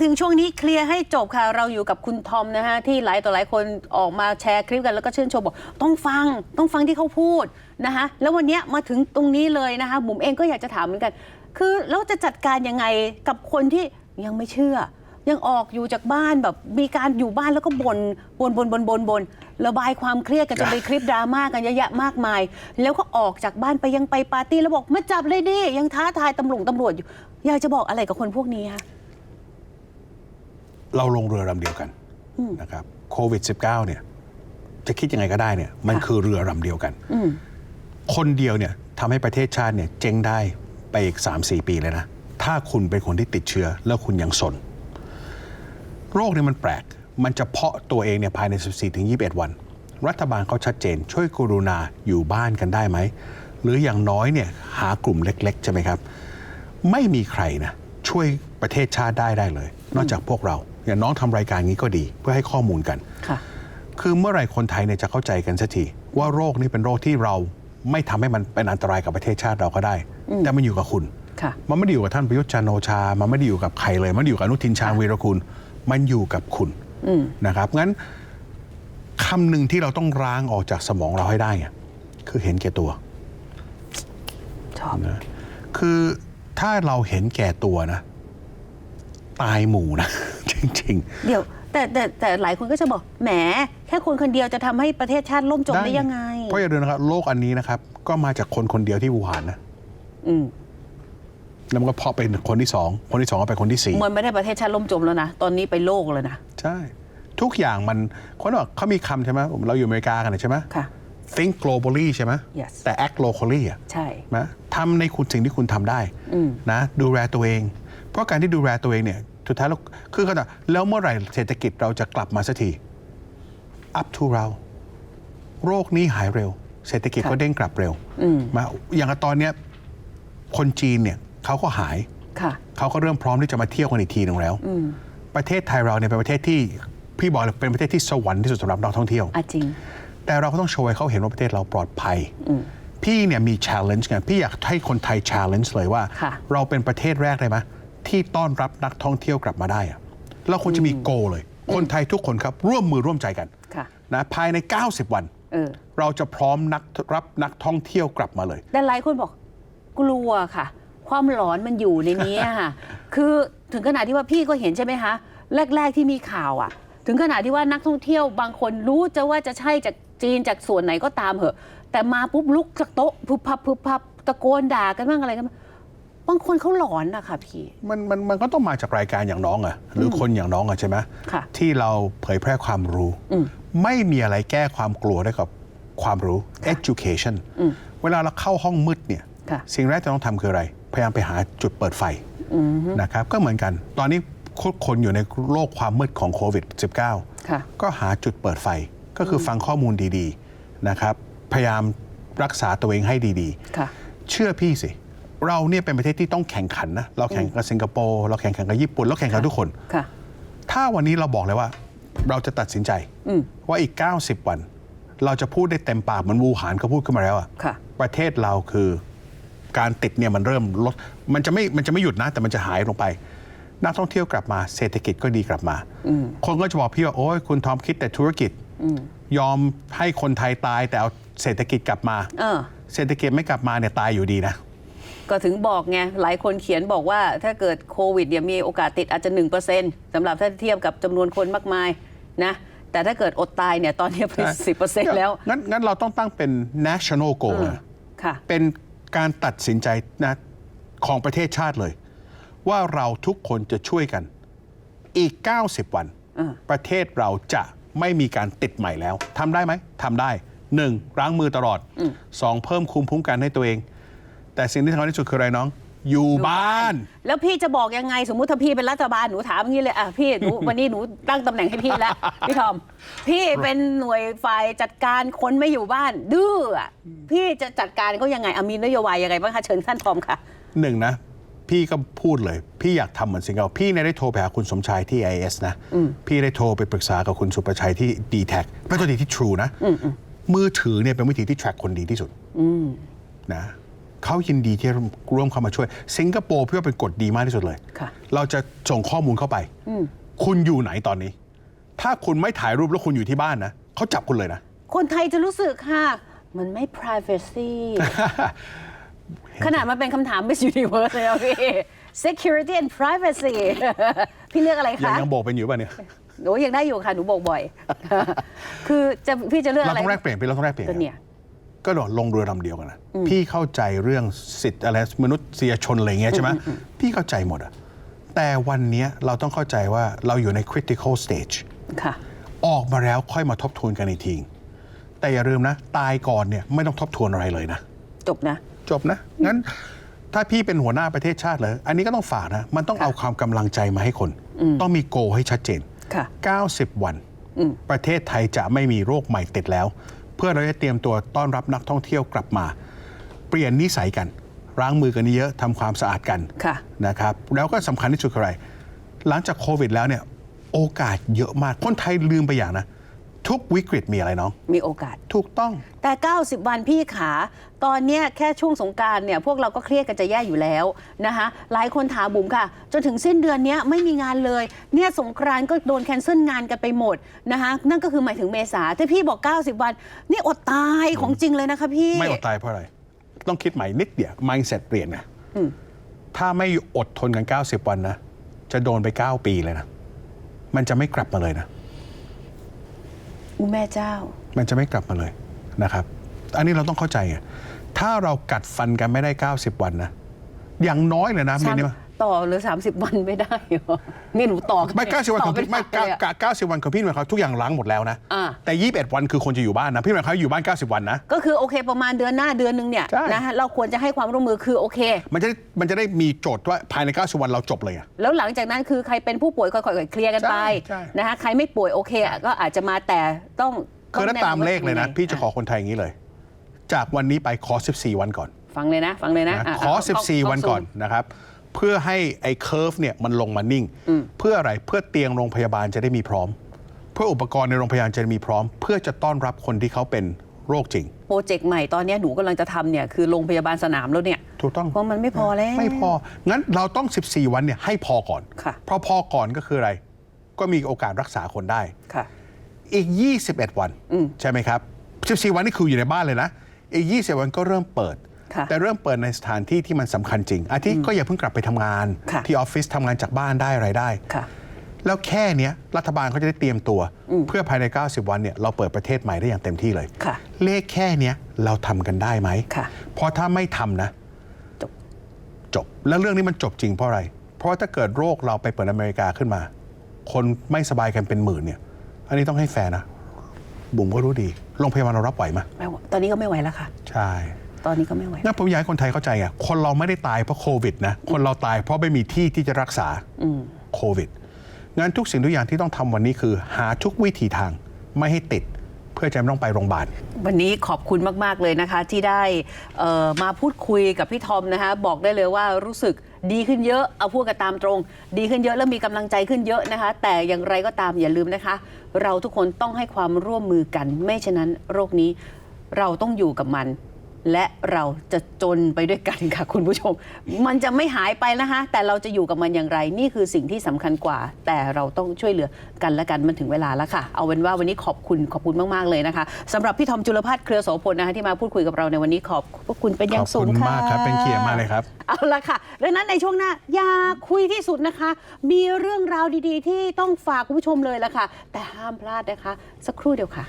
ถึงช่วงนี้เคลียร์ให้จบค่ะ เราอยู่กับคุณทอมนะฮะที่หลายต่อหลายคนออกมาแชร์คลิปกันแล้วก็ชื่นชมบอกต้องฟังต้องฟังที่เขาพูดนะคะแล้ววันเนี้ยมาถึงตรงนี้เลยนะคะบุ๋มเองก็อยากจะถามเหมือนกัน คือแล้วจะจัดการยังไงกับคนที่ยังไม่เชื่อ ยังออกอยู่จากบ้านแบบมีการอยู่บ้านแล้วก็บน่นบนบนบนบนบนระบายความเครียดกันจนเป็นคลิปดราม่ากันเยอะแยะมากมาย แล้วก็ออกจากบ้านไปยังไปปาร์ตี้แล้วบอกมาจับเลยดิยังท้าทายตำรวจตำรวจอยู่อยากจะบอกอะไรกับคนพวกนี้คะ เราลงเรือลำเดียวกันนะครับโควิด -19 เนี่ยจะคิดยังไงก็ได้เนี่ยมันค่ะคือเรือลำเดียวกันอืมคนเดียวเนี่ยทำให้ประเทศชาติเนี่ยเจ๊งได้ไปอีก 3-4 ปีเลยนะ ถ้าคุณเป็นคนที่ติดเชื้อแล้วคุณยังสน โรคนี้มันแปลก มันจะเพาะตัวเองเนี่ยภายใน 14-21 วัน รัฐบาลเขาชัดเจน ช่วยกรุณาอยู่บ้านกันได้ไหม หรืออย่างน้อยเนี่ยหากลุ่มเล็กๆ ใช่ไหมครับ ไม่มีใครนะช่วยประเทศชาติได้ได้เลย นอกจากพวกเรา อย่างน้องทำรายการนี้ก็ดี เพื่อให้ข้อมูลกันค่ะคือเมื่อไหร่คนไทยเนี่ยจะเข้าใจกันสักทีว่าโรคนี้เป็นโรคที่เราไม่ทำให้มันเป็นอันตรายกับประเทศชาติเราก็ได้ แต่มันอยู่กับคุณค่ะมันไม่ได้อยู่กับท่านประยุทธ์จันทร์โอชา มันไม่ได้อยู่กับใครเลย มันอยู่กับอนุทินชาญวีรคุณ มันอยู่กับคุณอืมนะครับ งั้นคำหนึ่งที่เราต้องร้างออกจากสมองเราให้ได้อะคือเห็นแก่ตัวชอบนะคือถ้าเราเห็นแก่ตัวนะ ตายหมู่นะ จริงๆเดี๋ยวแต่แต่แต่หลายคนก็จะบอกแหม แค่คนคนเดียวจะทำให้ประเทศชาติล่มจมได้ยังไงเพราะอย่าลืมนะครับโรคอันนี้นะครับ ก็มาจากคนคนเดียวที่วูหานนะอืมแล้วมันก็เพาะเป็นคนที่สองคนที่สองก็ไปคนที่สี่ มันไม่ได้ประเทศชาติล่มจมแล้วนะ ตอนนี้ไปโลกเลยนะ ใช่ ทุกอย่างมันคนบอกเขามีคำใช่ไหมเราอยู่อเมริกากันใช่ไหม ค่ะ think globally ใช่ไหม Yes แต่ act locally อะใช่ นะทำในคุณสิ่งที่คุณทำได้อืม นะดูแลตัวเอง เพราะการที่ดูแลตัวเองเนี่ย สุดท้ายแล้วคือขนาดแล้วเมื่อไหร่เศรษฐกิจเราจะกลับมาสักที up to เรา โรคนี้หายเร็ว เศรษฐกิจค่ะก็เด้งกลับเร็วอืมมาอย่างกับตอนเนี้ยคนจีนเนี่ยเขาก็หายค่ะเขาก็เริ่มพร้อมที่จะมาเที่ยวกันอีกทีหนึ่งแล้วอืมประเทศไทยเราเนี่ยเป็นประเทศที่พี่บอกเลยเป็นประเทศที่สวรรค์ที่สุดสำหรับนักท่องเที่ยวอะจริง แต่เราก็ต้องโชว์ให้เขาเห็นว่าประเทศเราปลอดภัยอืมพี่เนี่ยมี challenge ไงพี่อยากให้คนไทย challenge เลยว่าค่ะเราเป็นประเทศแรกเลยไหม ที่ต้อนรับนักท่องเที่ยวกลับมาได้อะเราควรจะมีโกเลย คนไทยทุกคนครับ ร่วมมือร่วมใจกันค่ะ นะภายใน 90 วัน เออ เราจะพร้อมนักรับนักท่องเที่ยวกลับมาเลย แต่หลายคนบอกกลัวค่ะ ความหลอนมันอยู่ในนี้อะค่ะ คือถึงขนาดที่ว่าพี่ก็เห็นใช่ไหมคะ แรก ๆที่มีข่าวอะ ถึงขนาดที่ว่านักท่องเที่ยวบางคนรู้จะว่าจะใช่จากจีนจากส่วนไหนก็ตามเหอะ แต่มาปุ๊บลุกจากโต๊ะพุบพับพุบพับตะโกนด่ากันบ้างอะไรกันบ้าง บางคนเขาหลอนนะคะพี่ มันมันมันก็ต้องมาจากรายการอย่างน้องอะหรือคนอย่างน้องอะใช่ไหมค่ะ ที่เราเผยแพร่ความรู้อืมไม่มีอะไรแก้ความกลัวได้กับความรู้ education อืมเวลาเราเข้าห้องมืดเนี่ย ค่ะ สิ่งแรกที่ต้องทำคืออะไร พยายามไปหาจุดเปิดไฟนะครับ ก็เหมือนกัน ตอนนี้คนอยู่ในโลกความมืดของโควิด -19 ค่ะ ก็หาจุดเปิดไฟก็คือฟังข้อมูลดีๆนะครับ พยายามรักษาตัวเองให้ดีๆค่ะเชื่อพี่สิ เราเนี่ยเป็นประเทศที่ต้องแข่งขันนะเราแข่งกับสิงคโปร์เราแข่งขันกับญี่ปุ่นเราแข่งกับทุกคน ค่ะ ถ้าวันนี้เราบอกเลยว่า เราจะตัดสินใจอืม ว่าอีก 90 วัน เราจะพูดได้เต็มปากเหมือนวูหานเขาพูดขึ้นมาแล้วอะค่ะ ประเทศเราคือการติดเนี่ยมันเริ่มลดมันจะไม่มันจะไม่หยุดนะ แต่มันจะหายลงไป นักท่องเที่ยวกลับมาเศรษฐกิจก็ดีกลับมา คนก็จะบอกพี่ว่า โอ้ยคุณทอมคิดแต่ธุรกิจยอมให้คนไทยตายแต่เอาเศรษฐกิจกลับมา เออ เศรษฐกิจไม่กลับมาเนี่ยตายอยู่ดีนะ ก็ถึงบอกไง หลายคนเขียนบอกว่าถ้าเกิดโควิดเนี่ยมีโอกาสติดอาจจะ1%สำหรับถ้าเทียบกับจำนวนคนมากมายนะแต่ถ้าเกิดอดตายเนี่ยตอนนี้เป็นสิบเปอร์เซ็นต์แล้ว งั้นงั้นเราต้องตั้งเป็น national goal เออนะค่ะเป็นการตัดสินใจนะของประเทศชาติเลย ว่าเราทุกคนจะช่วยกัน อีก 90 วันเออประเทศเราจะไม่มีการติดใหม่แล้วทำได้ไหมทำได้หนึ่งล้างมือตลอดสองเพิ่มภูมิคุ้มกันให้ตัวเอง แต่สิ่งที่สำคัญที่สุดคืออะไรน้อง อยู่บ้าน แล้วพี่จะบอกยังไงสมมุติถ้าพี่เป็นรัฐบาลหนูถามอย่างนี้เลยอะพี่หนูวันนี้หนูตั้งตำแหน่งให้พี่แล้ว พี่ทอม พี่เป็นหน่วยฝ่ายจัดการคนไม่อยู่บ้าน ดื้ออะพี่จะจัดการเขายังไงอะมีนโยบายยังไงบ้างคะเชิญท่านทอมค่ะหนึ่งนะ พี่ก็พูดเลย พี่อยากทำเหมือนสิงคโปร์พี่เนี่ยได้โทรไปหาคุณสมชายที่ IS นะ พี่ได้โทรไปปรึกษากับคุณสุประชัยที่ d t แทไม่ตัวดีที่ True นะ มือถือเนี่ยเป็นวิธีที่ track คนดีที่สุดนะ เขายินดีที่จะร่วมเข้ามาช่วย สิงคโปร์พี่ว่าเป็นกฎดีมากที่สุดเลยค่ะเราจะส่งข้อมูลเข้าไป คุณอยู่ไหนตอนนี้ ถ้าคุณไม่ถ่ายรูปแล้วคุณอยู่ที่บ้านนะเขาจับคุณเลยนะ คนไทยจะรู้สึกค่ะ มันไม่ privacy ขนาดมันเป็นคำถาม Miss Universe เลยอะพี่ security and privacy พี่เลือกอะไรยังคะ ยังโบกเป็นอยู่ป่ะเนี่ยหนูยังได้อยู่ค่ะ หนูบอกบ่อย คือจะพี่จะเลือกเราอะไรต้องแลกเปลี่ยนพี่เราต้องแลกเปลี่ยนก็เนี่ย ก็โดดลงเรือลำเดียวกันนะพี่เข้าใจเรื่องสิทธิ์อะไรมนุษยชนอะไรเงี้ยใช่ไหมพี่เข้าใจหมดอะแต่วันเนี้ยเราต้องเข้าใจว่าเราอยู่ใน critical stage ค่ะออกมาแล้วค่อยมาทบทวนกันอีกทีแต่อย่าลืมนะ ตายก่อนเนี่ยไม่ต้องทบทวนอะไรเลยนะ จบนะ จบนะ งั้น ถ้าพี่เป็นหัวหน้าประเทศชาติเลย อันนี้ก็ต้องฝากนะ มันต้องเอาความกำลังใจมาให้คน ต้องมีโกให้ชัดเจนค่ะ90 วัน ประเทศไทยจะไม่มีโรคใหม่ติดแล้วเพื่อเราจะเตรียมตัวต้อนรับนักท่องเที่ยวกลับมา เปลี่ยนนิสัยกันล้างมือกันเยอะทำความสะอาดกันค่ะนะครับแล้วก็สำคัญที่สุดคืออะไร หลังจากโควิดแล้วเนี่ยโอกาสเยอะมากคนไทยลืมไปอย่างนะ ทุกวิกฤตมีอะไรน้อง มีโอกาส ถูกต้อง แต่ 90 วันพี่ขา ตอนเนี้ยแค่ช่วงสงกรารเนี่ยพวกเราก็เครียดกันจะแย่อยู่แล้วนะคะหลายคนถามบุ๋มค่ะ จนถึงสิ้นเดือนเนี้ยไม่มีงานเลยเนี่ยสงกรานต์ก็โดนแคนเซิลงานกันไปหมดนะคะนั่นก็คือหมายถึงเมษาที่พี่บอก 90 วันนี่อดตายของจริงเลยนะคะพี่ ไม่อดตายเพราะอะไร ต้องคิดใหม่นิดเดียว mindset เปลี่ยนไงถ้าไม่อดทนกัน 90 วันนะ จะโดนไป 9 ปีเลยนะ มันจะไม่กลับมาเลยนะ อุยแม่เจ้า มันจะไม่กลับมาเลยนะครับ อันนี้เราต้องเข้าใจไงถ้าเรากัดฟันกันไม่ได้ 90 วันนะอย่างน้อยเลยนะมีนี่มา ต่อหรือ 30 วันไม่ได้เหรอนี่หนูต่อกันไม่90วันของต่พี่ไม่เป็นฝักเลยอะเก้าเก้าสิบวันของพี่หมายความทุกอย่างล้างหมดแล้วนะ อ่า แต่21วันคือคนจะอยู่บ้านนะพี่หมายความอยู่บ้าน90วันนะ ก็คือโอเคประมาณเดือนหน้าเดือนหนึงเนี่ยใช่ นะเราควรจะให้ความร่วมมือคือโอเค มันจะได้มันจะได้มีโจทย์ว่าภายใน90วันเราจบเลยอะ แล้วหลังจากนั้นคือใครเป็นผู้ป่วยค่อยๆเคลียร์กันไปใช่ใช่ นะคะใครไม่ป่วยโอเคอะก็อาจจะมาแต่ต้องคือถ้าแนะนำตามเลขเลยนะว่าพี่จะขอคนไทยอย่างนี้เลย จากวันนี้ไปขอ 14 วันก่อนฟังเลยนะ ฟังเลยนะนะะขอเา14 วันก่อนนะครับ เพื่อให้ไอ้เคอร์ฟเนี่ยมันลงมานิ่ง เพื่ออะไรเพื่อเตียงโรงพยาบาลจะได้มีพร้อม เพื่ออุปกรณ์ในโรงพยาบาลจะได้มีพร้อม เพื่อจะต้อนรับคนที่เขาเป็นโรคจริง โปรเจกต์ใหม่ตอนเนี้ยหนูกำลังจะทำเนี่ยคือโรงพยาบาลสนามแล้วเนี่ย ถูกต้องเพราะมันไม่พอแล้ว ไม่พอ งั้นเราต้อง 14 วันเนี่ยให้พอก่อนค่ะ เพราะพอก่อนก็คืออะไร ก็มีโอกาสรักษาคนได้ ค่ะ อีก 21 วัน ใช่ไหมครับ 14 วันนี่คืออยู่ในบ้านเลยนะ อีก 20 วันก็เริ่มเปิดค่ะ แต่เริ่มเปิดในสถานที่ที่มันสำคัญจริง อาทิก็อย่าเพิ่งกลับไปทำงานค่ะที่ออฟฟิศทำงานจากบ้านได้อะไรได้ค่ะแล้วแค่เนี้ยรัฐบาลเขาจะได้เตรียมตัว เพื่อภายใน 90 วันเนี่ยเราเปิดประเทศใหม่ได้อย่างเต็มที่เลยค่ะเลขแค่เนี้ยเราทำกันได้ไหมค่ะเพราะถ้าไม่ทำนะจบจบ แล้วเรื่องนี้มันจบจริงเพราะอะไร เพราะว่าถ้าเกิดโรคเราไปเปิดอเมริกาขึ้นมา คนไม่สบายกันเป็นหมื่นเนี่ย อันนี้ต้องให้แฟร์นะบุ๋มก็รู้ดีโรงพยาบาลเรารับไหวไหมไม่ไหวตอนนี้ก็ไม่ไหวแล้วค่ะ ใช่ ตอนนี้ก็ไม่ไหวงั้นผมอยากให้คนไทยเข้าใจไงคนเราไม่ได้ตายเพราะโควิดนะคนเราตายเพราะไม่มีที่ที่จะรักษาโควิดงั้นทุกสิ่งทุกอย่างที่ต้องทำวันนี้คือ หาทุกวิถีทางไม่ให้ติดเพื่อจะไม่ต้องไปโรงพยาบาล วันนี้ขอบคุณมาก ๆ เลยนะคะ ที่ได้เอ่อมาพูดคุยกับพี่ทอมนะคะบอกได้เลยว่ารู้สึกดีขึ้นเยอะเอาพูดกันตามตรง ดีขึ้นเยอะแล้วมีกำลังใจขึ้นเยอะนะคะ แต่อย่างไรก็ตามอย่าลืมนะคะ เราทุกคนต้องให้ความร่วมมือกัน ไม่ฉะนั้นโรคนี้เราต้องอยู่กับมัน และเราจะจนไปด้วยกันค่ะคุณผู้ชม มันจะไม่หายไปนะคะแต่เราจะอยู่กับมันอย่างไร นี่คือสิ่งที่สำคัญกว่า แต่เราต้องช่วยเหลือกันและกันมันถึงเวลาแล้วค่ะ เอาเป็นว่าวันนี้ขอบคุณขอบคุณมาก ๆ เลยนะคะสำหรับพี่ทอมจุลพัฒน์เครือโสพลนะคะที่มาพูดคุยกับเราในวันนี้ขอบพระคุณเป็นอย่างสูงขอบคุณค่ะมากครับเป็นเกียรติมากเลยครับ เอาละค่ะดังนั้นในช่วงหน้าอย่าคุยที่สุดนะคะ มีเรื่องราวดีๆ ที่ต้องฝากคุณผู้ชมเลยละค่ะ แต่ห้ามพลาดนะคะ สักครู่เดียวค่ะ